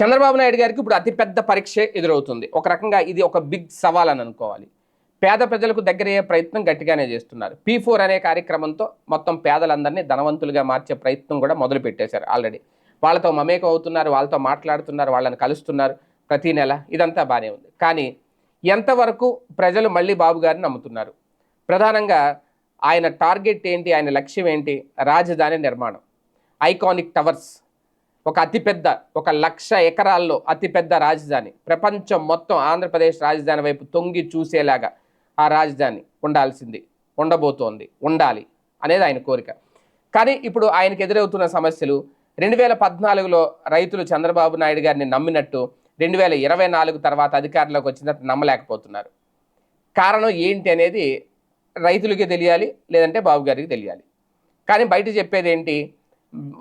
చంద్రబాబు నాయుడు గారికి ఇప్పుడు అతిపెద్ద పరీక్ష ఎదురవుతుంది. ఒక రకంగా ఇది ఒక బిగ్ సవాల్ అని అనుకోవాలి. పేద ప్రజలకు దగ్గరయ్యే ప్రయత్నం గట్టిగానే చేస్తున్నారు. పీ ఫోర్ అనే కార్యక్రమంతో మొత్తం పేదలందరినీ ధనవంతులుగా మార్చే ప్రయత్నం కూడా మొదలు పెట్టేశారు ఆల్రెడీ. వాళ్ళతో మమేకం అవుతున్నారు వాళ్ళతో మాట్లాడుతున్నారు వాళ్ళని కలుస్తున్నారు ప్రతి నెల. ఇదంతా బాగానే ఉంది. కానీ ఎంతవరకు ప్రజలు మళ్ళీ బాబు గారిని నమ్ముతున్నారు? ప్రధానంగా ఆయన టార్గెట్ ఏంటి ఆయన లక్ష్యం ఏంటి? రాజధాని నిర్మాణం. ఐకానిక్ టవర్స్ ఒక అతిపెద్ద ఒక లక్ష ఎకరాల్లో అతిపెద్ద రాజధాని. ప్రపంచం మొత్తం ఆంధ్రప్రదేశ్ రాజధాని వైపు తొంగి చూసేలాగా ఆ రాజధాని ఉండాల్సింది ఉండబోతోంది ఉండాలి అనేది ఆయన కోరిక. కానీ ఇప్పుడు ఆయనకు ఎదురవుతున్న సమస్యలు రెండు వేల పద్నాలుగులో రైతులు చంద్రబాబు నాయుడు గారిని నమ్మినట్టు రెండు వేల ఇరవై నాలుగు తర్వాత అధికారంలోకి వచ్చినట్టు నమ్మలేకపోతున్నారు. కారణం ఏంటి అనేది రైతులకి తెలియాలి లేదంటే బాబు గారికి తెలియాలి. కానీ బయట చెప్పేది ఏంటి?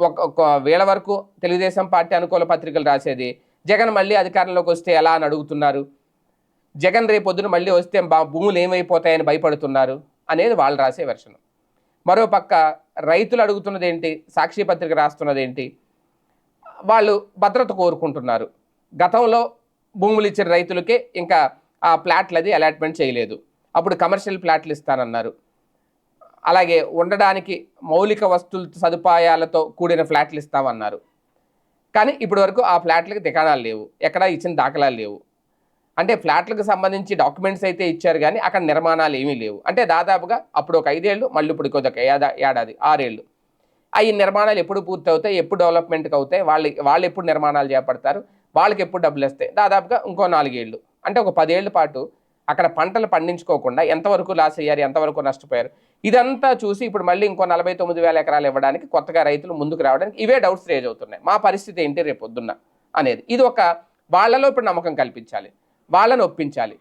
ఒక ఒక వేళ వరకు తెలుగుదేశం పార్టీ అనుకూల పత్రికలు రాసేది. జగన్ మళ్ళీ అధికారంలోకి వస్తే ఎలా అని అడుగుతున్నారు? జగన్ రేపొద్దున మళ్ళీ వస్తే బా భూములు ఏమైపోతాయని భయపడుతున్నారు అనేది వాళ్ళు రాసే వెర్షన్. మరోపక్క రైతులు అడుగుతున్నది ఏంటి? సాక్షి పత్రిక రాస్తున్నది ఏంటి? వాళ్ళు భద్రత కోరుకుంటున్నారు. గతంలో భూములు ఇచ్చిన రైతులకే ఇంకా ఆ ప్లాట్లు అది అలాట్మెంట్ చేయలేదు. అప్పుడు కమర్షియల్ ప్లాట్లు ఇస్తానన్నారు. అలాగే ఉండడానికి మౌలిక వస్తువుల సదుపాయాలతో కూడిన ఫ్లాట్లు ఇస్తామన్నారు. కానీ ఇప్పటి వరకు ఆ ఫ్లాట్లకు దికాణాలు లేవు. ఎక్కడా ఇచ్చిన దాఖలాలు లేవు. అంటే ఫ్లాట్లకు సంబంధించి డాక్యుమెంట్స్ అయితే ఇచ్చారు కానీ అక్కడ నిర్మాణాలు ఏమీ లేవు. అంటే దాదాపుగా అప్పుడు ఒక ఐదేళ్ళు మళ్ళీ ఇప్పుడు కొద్దిగా ఏడా ఏడాది ఆరేళ్ళు. ఆ ఈ నిర్మాణాలు ఎప్పుడు పూర్తి అవుతాయి ఎప్పుడు డెవలప్మెంట్కి అవుతాయి వాళ్ళు వాళ్ళు ఎప్పుడు నిర్మాణాలు చేపడతారు వాళ్ళకి ఎప్పుడు డబ్బులు వస్తాయి. దాదాపుగా ఇంకో నాలుగేళ్ళు. అంటే ఒక పదేళ్ళ పాటు అక్కడ పంటలు పండించుకోకుండా ఎంతవరకు లాస్ అయ్యారు ఎంతవరకు నష్టపోయారు ఇదంతా చూసి ఇప్పుడు మళ్ళీ ఇంకో నలభై తొమ్మిది వేల ఎకరాలు ఇవ్వడానికి కొత్తగా రైతులు ముందుకు రావడానికి ఇవే డౌట్స్ రేజ్ అవుతున్నాయి. మా పరిస్థితి ఏంటి రేపు పొద్దున్న అనేది. ఇది ఒక వాళ్ళలో ఇప్పుడు నమ్మకం కల్పించాలి వాళ్ళని ఒప్పించాలి.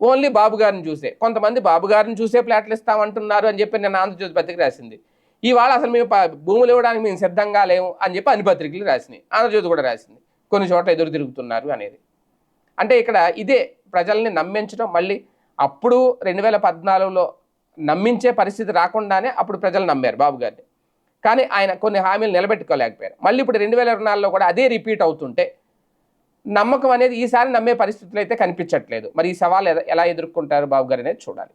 ఓన్లీ బాబు గారిని చూసే కొంతమంది బాబు గారిని చూసే ప్లాట్లు ఇస్తామంటున్నారు అని చెప్పి నేను ఆంధ్రజ్యోతి పత్రిక రాసింది. ఇవాళ అసలు మేము భూములు ఇవ్వడానికి మేము సిద్ధంగా లేము అని చెప్పి అన్ని పత్రికలు రాసినాయి. ఆంధ్రజ్యోతి కూడా రాసింది. కొన్ని చోట్ల ఎదురు తిరుగుతున్నారు అనేది. అంటే ఇక్కడ ఇదే ప్రజల్ని నమ్మించడం మళ్ళీ అప్పుడు రెండు వేల పద్నాలుగులో నమ్మించే పరిస్థితి రాకుండానే అప్పుడు ప్రజలు నమ్మారు బాబు గారిని. కానీ ఆయన కొన్ని హామీలు నిలబెట్టుకోలేకపోయారు. మళ్ళీ ఇప్పుడు రెండు వేల ఇరవై నాలుగులో కూడా అదే రిపీట్ అవుతుంటే నమ్మకం అనేది ఈసారి నమ్మే పరిస్థితులు అయితే కనిపించట్లేదు. మరి ఈ సవాల్ ఎలా- ఎదుర్కొంటారు బాబు గారు అనేది చూడాలి.